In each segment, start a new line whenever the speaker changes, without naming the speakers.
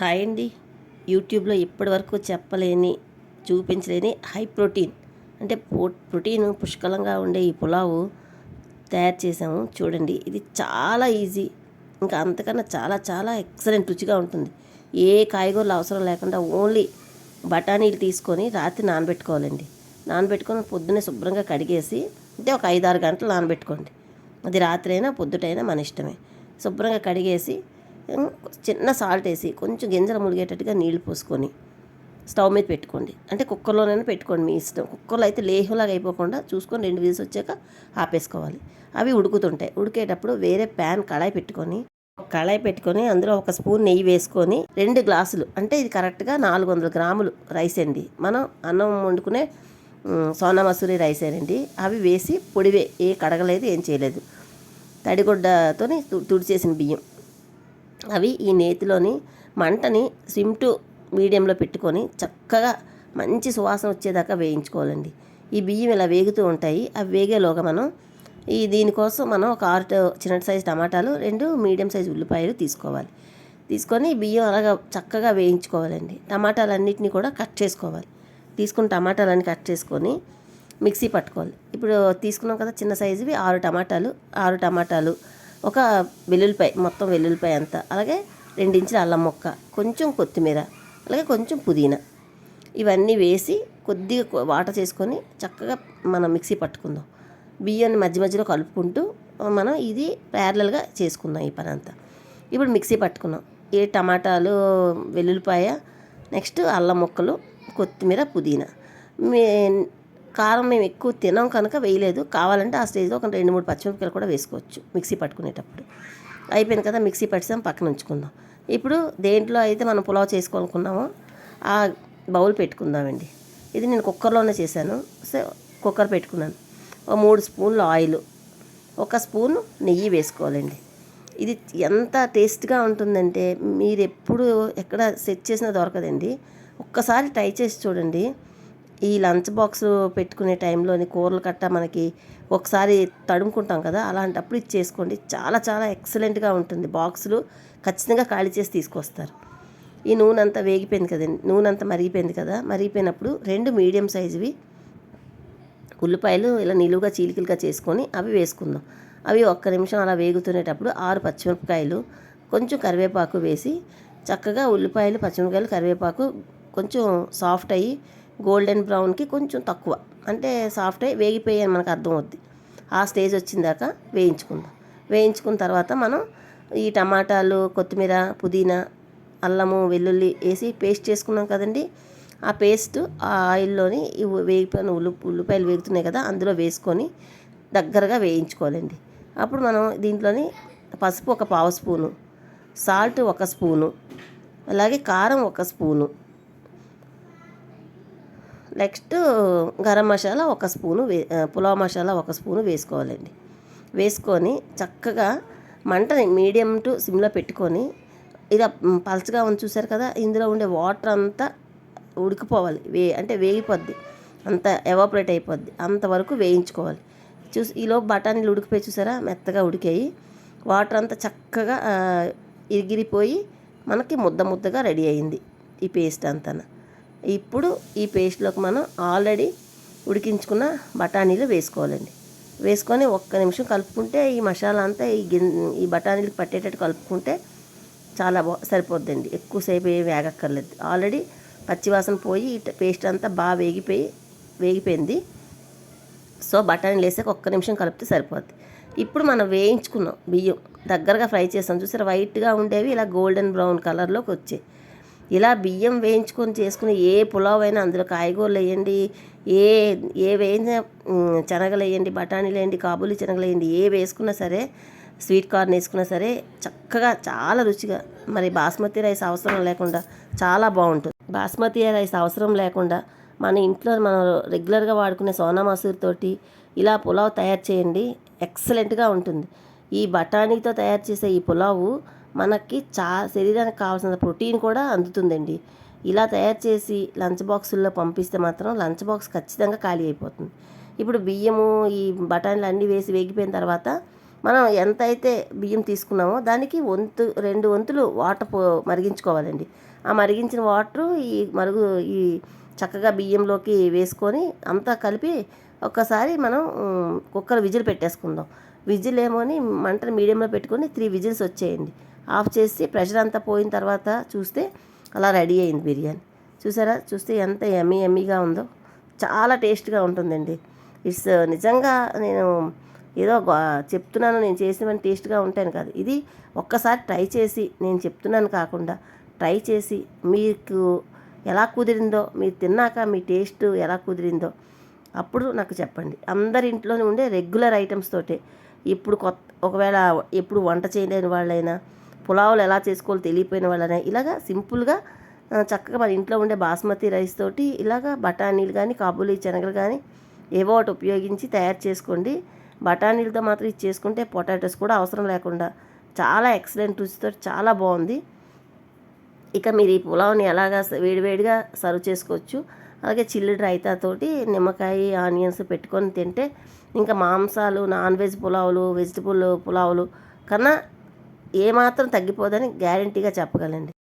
Hi అండి. యూట్యూబ్లో ఇప్పటి వరకు చెప్పలేని చూపించలేని హై ప్రోటీన్. అంటే ప్రో ప్రోటీన్ పుష్కలంగా ఉండే ఈ పులావు తయారు చేసాము చూడండి ఇది చాలా ఈజీ. ఇంకా అంతకన్నా చాలా చాలా ఎక్సలెంట్ రుచిగా ఉంటుంది. ఏ కాయగూరలు అవసరం లేకుండా ఓన్లీ బఠానీలు తీసుకొని రాత్రి నానబెట్టుకోవాలండి. నానబెట్టుకొని పొద్దున్నే శుభ్రంగా కడిగేసి అంటే ఒక ఐదు ఆరు గంటలు నానబెట్టుకోండి. అది రాత్రి అయినా పొద్దుటైనా మన ఇష్టమే. శుభ్రంగా కడిగేసి చిన్న సాల్ట్ వేసి కొంచెం గింజలు ముడిగేటట్టుగా నీళ్ళు పోసుకొని స్టవ్ మీద పెట్టుకోండి. అంటే కుక్కర్లోనైనా పెట్టుకోండి మీ ఇష్టం. కుక్కర్లో అయితే లేహులాగా అయిపోకుండా చూసుకొని రెండు వీల్స్ వచ్చాక ఆపేసుకోవాలి. అవి ఉడుకుతుంటాయి. ఉడికేటప్పుడు వేరే ప్యాన్ కళాయి పెట్టుకొని కళాయి పెట్టుకొని అందులో ఒక స్పూన్ నెయ్యి వేసుకొని రెండు గ్లాసులు అంటే ఇది కరెక్ట్గా నాలుగు వందల గ్రాములు రైస్ అండి. మనం అన్నం వండుకునే సోనా మసూరి రైస్ అండి. అవి వేసి పొడివే ఏ కడగలేదు ఏం చేయలేదు. తడిగుడ్డతోని తు- తుడిచేసిన బియ్యం. అవి ఈ నేతిలోని మంటని స్విమ్ టు మీడియంలో పెట్టుకొని చక్కగా మంచి సువాసన వచ్చేదాకా వేయించుకోవాలండి. ఈ బియ్యం ఇలా వేగుతూ ఉంటాయి. అవి వేగేలోగా మనం ఈ దీనికోసం మనం ఒక ఆరు చిన్న సైజు టమాటాలు రెండు మీడియం సైజు ఉల్లిపాయలు తీసుకోవాలి. తీసుకొని బియ్యం అలాగా చక్కగా వేయించుకోవాలండి. టమాటాలన్నిటిని కూడా కట్ చేసుకోవాలి. తీసుకున్న టమాటాలన్నీ కట్ చేసుకొని మిక్సీ పట్టుకోవాలి. ఇప్పుడు తీసుకున్నాం కదా చిన్న సైజువి ఆరు టమాటాలు ఆరు టమాటాలు ఒక వెల్లుల్లిపాయ మొత్తం వెల్లుల్లిపాయ అంతా. అలాగే రెండించుల అల్లం ముక్క కొంచెం కొత్తిమీర అలాగే కొంచెం పుదీనా. ఇవన్నీ వేసి కొద్దిగా వాటర్ చేసుకొని చక్కగా మనం మిక్సీ పట్టుకుందాం. బియ్యాన్ని మధ్య మధ్యలో కలుపుకుంటూ మనం ఇది ప్యారలల్గా చేసుకుందాం ఈ పని అంతా ఇప్పుడు మిక్సీ పట్టుకున్నాం. ఈ టమాటాలు వెల్లుల్లిపాయ నెక్స్ట్ అల్లం ముక్కలు కొత్తిమీర పుదీనా. మే కారం మేము ఎక్కువ తినాం కనుక వేయలేదు. కావాలంటే ఆ స్టేజ్లో ఒక రెండు మూడు పచ్చిమిరపకాయలు కూడా వేసుకోవచ్చు మిక్సీ పట్టుకునేటప్పుడు. అయిపోయింది కదా మిక్సీ పట్టిసాం పక్కన ఉంచుకుందాం. ఇప్పుడు దేంట్లో అయితే మనం పులావ్ చేసుకోవాలనుకున్నామో ఆ బౌల్ పెట్టుకుందామండి. ఇది నేను కుక్కర్లోనే చేశాను. సో కుక్కర్ పెట్టుకున్నాను. ఒక మూడు స్పూన్లు ఆయిల్ ఒక స్పూన్ నెయ్యి వేసుకోవాలండి. ఇది ఎంత టేస్ట్గా ఉంటుందంటే మీరు ఎప్పుడు ఎక్కడ సెట్ చేసినా దొరకదండి. ఒక్కసారి ట్రై చేసి చూడండి. ఈ లంచ్ బాక్స్ పెట్టుకునే టైంలోని కూరలు కట్ట మనకి ఒకసారి తడుముకుంటాం కదా అలాంటప్పుడు ఇది చేసుకోండి. చాలా చాలా ఎక్సలెంట్గా ఉంటుంది. బాక్సులు ఖచ్చితంగా ఖాళీ చేసి తీసుకొస్తారు. ఈ నూనె అంతా వేగిపోయింది కదండి. నూనె అంతా మరిగిపోయింది కదా మరిగిపోయినప్పుడు రెండు మీడియం సైజువి ఉల్లిపాయలు ఇలా నిలువుగా చీలికలుగా చేసుకొని అవి వేసుకుందాం. అవి ఒక్క నిమిషం అలా వేగుతునేటప్పుడు ఆరు పచ్చిమిరపకాయలు కొంచెం కరివేపాకు వేసి చక్కగా ఉల్లిపాయలు పచ్చిమిరపకాయలు కరివేపాకు కొంచెం సాఫ్ట్ అయ్యి గోల్డెన్ బ్రౌన్కి కొంచెం తక్కువ. అంటే సాఫ్ట్ అయ్యి వేగిపోయాయని మనకు అర్థం అవుద్ది ఆ స్టేజ్ వచ్చిందాక వేయించుకుందాం. వేయించుకున్న తర్వాత మనం ఈ టమాటాలు కొత్తిమీర పుదీనా అల్లము వెల్లుల్లి వేసి పేస్ట్ చేసుకున్నాం కదండి. ఆ పేస్ట్ ఆ ఆయిల్లోని వేగిపోయిన ఉల్లి ఉల్లిపాయలు వేగుతున్నాయి కదా అందులో వేసుకొని దగ్గరగా వేయించుకోవాలండి. అప్పుడు మనం దీంట్లోని పసుపు ఒక పావు స్పూను సాల్ట్ ఒక స్పూను అలాగే కారం ఒక స్పూను నెక్స్ట్ గరం మసాలా ఒక స్పూను వే పులావ్ మసాలా ఒక స్పూను వేసుకోవాలండి. వేసుకొని చక్కగా మంటని మీడియం టు సిమ్లో పెట్టుకొని ఇది పలచగా ఉంది చూసారు కదా ఇందులో ఉండే వాటర్ అంతా ఉడికిపోవాలి వే అంటే వేగిపోద్ది అంత ఎవాపరేట్ అయిపోద్ది అంతవరకు వేయించుకోవాలి. చూసి ఈలోపు బఠానీలు ఉడికిపోయి చూసారా మెత్తగా ఉడికాయి. వాటర్ అంతా చక్కగా ఇరిగిరిపోయి మనకి ముద్ద ముద్దగా రెడీ అయింది ఈ పేస్ట్ అంతా ఇప్పుడు ఈ పేస్ట్లోకి మనం ఆల్రెడీ ఉడికించుకున్న బఠానీలు వేసుకోవాలండి. వేసుకొని ఒక్క నిమిషం కలుపుకుంటే ఈ మసాలా అంతా ఈ గిన్ ఈ బఠానీలకు పట్టేటట్టు కలుపుకుంటే చాలా బా సరిపోద్దండి. ఎక్కువసేపు ఏం వేగక్కర్లేదు. ఆల్రెడీ పచ్చివాసన పోయి ఈ పేస్ట్ అంతా బాగా వేగిపోయి వేగిపోయింది. సో బఠానీలు వేసాక ఒక్క నిమిషం కలిపితే సరిపోద్ది. ఇప్పుడు మనం వేయించుకున్నాం బియ్యం. దగ్గరగా ఫ్రై చేసాం. చూసారా? వైట్గా ఉండేవి ఇలా గోల్డెన్ బ్రౌన్ కలర్లోకి వచ్చాయి. ఇలా బియ్యం వేయించుకొని చేసుకుని ఏ పులావ్ అయినా అందులో కాయగూరలు వేయండి ఏ ఏ వేయించిన శనగలు వేయండి బఠానీలు వేయండి కాబూలి శనగలు వేయండి ఏ వేసుకున్నా సరే స్వీట్ కార్న్ వేసుకున్నా సరే చక్కగా చాలా రుచిగా మరి బాస్మతి రైస్ అవసరం లేకుండా చాలా బాగుంటుంది. బాస్మతి రైస్ అవసరం లేకుండా మన ఇంట్లో మనం రెగ్యులర్గా వాడుకునే సోనా మసూర్ తోటి ఇలా పులావ్ తయారు చేయండి ఎక్సలెంట్గా ఉంటుంది. ఈ బఠానీతో తయారు చేసే ఈ పులావు మనకి చా శరీరానికి కావాల్సిన ప్రోటీన్ కూడా అందుతుందండి. ఇలా తయారు చేసి లంచ్ బాక్సుల్లో పంపిస్తే మాత్రం లంచ్ బాక్స్ ఖచ్చితంగా ఖాళీ అయిపోతుంది. ఇప్పుడు బియ్యము ఈ బఠానీలు అన్నీ వేసి వేగిపోయిన తర్వాత మనం ఎంత అయితే బియ్యం తీసుకున్నామో దానికి వంతు రెండు వంతులు వాటర్ పో మరిగించుకోవాలండి. ఆ మరిగించిన వాటర్ ఈ మరుగు ఈ చక్కగా బియ్యంలోకి వేసుకొని అంతా కలిపి ఒక్కసారి మనం కుక్కర్ విజిల్ పెట్టేసుకుందాం. విజిల్ ఏమోని మంటను మీడియంలో పెట్టుకొని త్రీ విజిల్స్ వచ్చేయండి. ఆఫ్ చేసి ప్రెషర్ అంతా పోయిన తర్వాత చూస్తే అలా రెడీ అయింది బిర్యానీ. చూసారా? చూస్తే ఎంత ఎమ్మీ ఎమ్మీగా ఉందో. చాలా టేస్ట్గా ఉంటుందండి. ఇట్స్ నిజంగా నేను ఏదో చెప్తున్నాను నేను చేసినవన్నీ టేస్ట్గా ఉంటాను కాదు. ఇది ఒక్కసారి ట్రై చేసి నేను చెప్తున్నాను కాకుండా ట్రై చేసి మీకు ఎలా కుదిరిందో మీరు తిన్నాక మీ టేస్ట్ ఎలా కుదిరిందో అప్పుడు నాకు చెప్పండి. అందరి ఇంట్లోనే ఉండే రెగ్యులర్ ఐటమ్స్ తోటే. ఇప్పుడు కొత్త ఒకవేళ ఎప్పుడు వంట చేయలేని వాళ్ళైనా పులావులు ఎలా చేసుకోవాలో తెలియపోయిన వాళ్ళనే ఇలాగా సింపుల్గా చక్కగా మన ఇంట్లో ఉండే బాస్మతి రైస్ తోటి ఇలాగా బఠానీలు కానీ కాబూలీ శనగలు కానీ ఏవో ఒకటి ఉపయోగించి తయారు చేసుకోండి. బఠానీలతో మాత్రం ఇది చేసుకుంటే పొటాటోస్ కూడా అవసరం లేకుండా చాలా ఎక్సలెంట్ రుచితో చాలా బాగుంది. ఇక మీరు ఈ పులావ్ని ఎలాగా వేడివేడిగా సర్వ్ చేసుకోవచ్చు. అలాగే చిల్లుడు రైతాతోటి నిమ్మకాయ ఆనియన్స్ పెట్టుకొని తింటే ఇంకా మాంసాలు నాన్ వెజ్ పులావులు వెజిటబుల్ పులావులు కన్నా ఏమాత్రం తగ్గిపోదని గ్యారంటీగా చెప్పగలండి.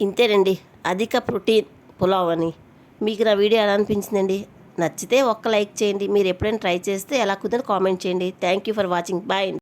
ఇంతేనండి. అధిక ప్రోటీన్ పులావ్ అని. మీకు నా వీడియో ఎలా అనిపించిందండి? నచ్చితే ఒక్క లైక్ చేయండి. మీరు ఎప్పుడైనా ట్రై చేస్తే ఎలా కుదిరి కామెంట్ చేయండి. Thank you for watching bye